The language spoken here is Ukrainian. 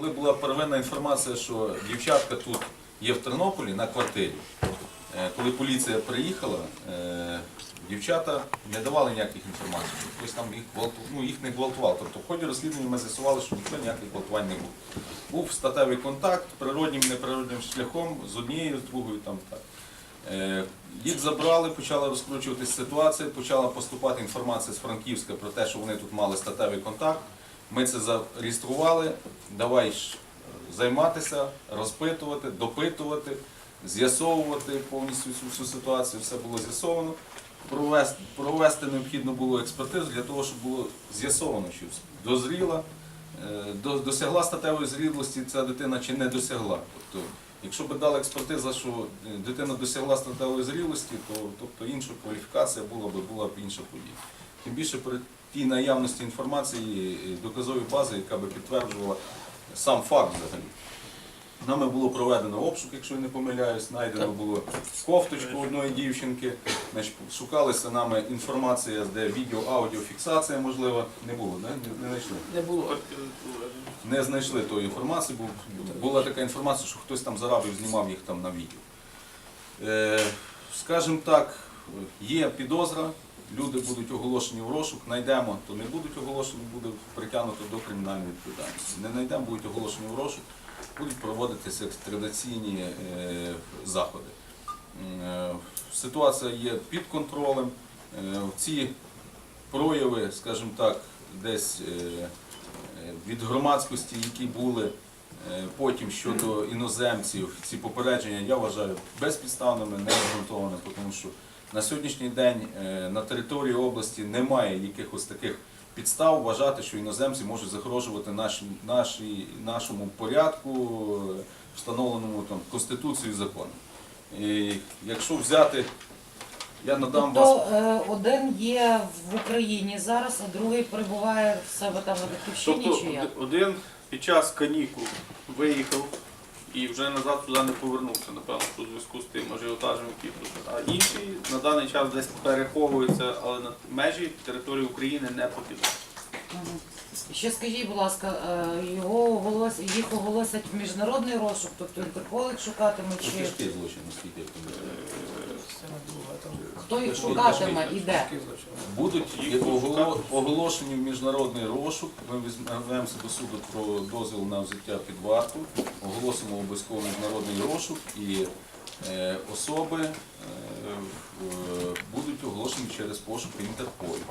Коли була первинна інформація, що дівчатка тут є в Тернополі на квартирі, е, коли поліція приїхала, е, дівчата не давали ніяких інформацій, хтось там їх, ну, їх не гвалтував. Тобто в ході розслідування ми з'ясували, що ніхто ніяких гвалтувань не був. Був статевий контакт природнім, неприродним шляхом з однією, з другою там так. Е, Їх забрали, почала розкручуватися ситуація, почала поступати інформація з Франківська про те, що вони тут мали статевий контакт. Ми це зареєстрували. Давай займатися, розпитувати, допитувати, з'ясовувати повністю всю, ситуацію. Все було з'ясовано. Провести, провести необхідно було експертизу для того, щоб було з'ясовано, що дозріла, е, до- досягла статевої зрілості ця дитина чи не досягла. Тобто, якщо б дала експертиза, що е, дитина досягла статевої зрілості, то тобто інша кваліфікація була б була б інша подія. Тим більше при тій наявності інформації, доказової бази, яка би підтверджувала сам факт взагалі. Нами було проведено обшук, якщо я не помиляюсь, знайдено було кофточку одної дівчинки. Значить, шукалася нами інформація, де відео, аудіофіксація, можливо, не було, не, не, не знайшли. Не було. Не знайшли тої інформації, бо була така інформація, що хтось там зарабів знімав їх там на відео. Е, скажімо так, є підозра, люди будуть оголошені в розшук, знайдемо, то не будуть оголошені, буде притягнуто до кримінальної відповідальності. Не знайдемо, будуть оголошені в розшук, будуть проводитися екстрадиційні е, заходи. Е, Ситуація є під контролем. Е, Ці прояви, скажімо так, десь від громадськості, які були потім щодо іноземців, ці попередження я вважаю безпідставними, необґрунтованими, тому що на сьогоднішній день е, на території області немає якихось таких підстав вважати, що іноземці можуть загрожувати нашій, нашій, нашому порядку, е, встановленому там Конституцією і законом. І якщо взяти, я надам вас. Тобто е, один є в Україні зараз, а другий перебуває в себе там на батьківщині Тобто чи як? один під час канікул виїхав і вже назад туди не повернувся, напевно, у зв'язку з тим ажіотажем, який тут. А інші на даний час десь переховуються, але на межі території України не покидають. Ще скажіть, будь ласка, е, його оголос... їх оголосять в міжнародний розшук, тобто Інтерпол їх шукатиме чи тяжкий злочин, наскільки я пам'ятаю. Хто їх шукатиме і де? Будуть Їх будуть оголо- шукати. оголошені в міжнародний розшук. Ми візьмемося до суду про дозвіл на взяття під варту, оголосимо обов'язково міжнародний розшук і е, особи е, в- будуть оголошені через пошук Інтерполі.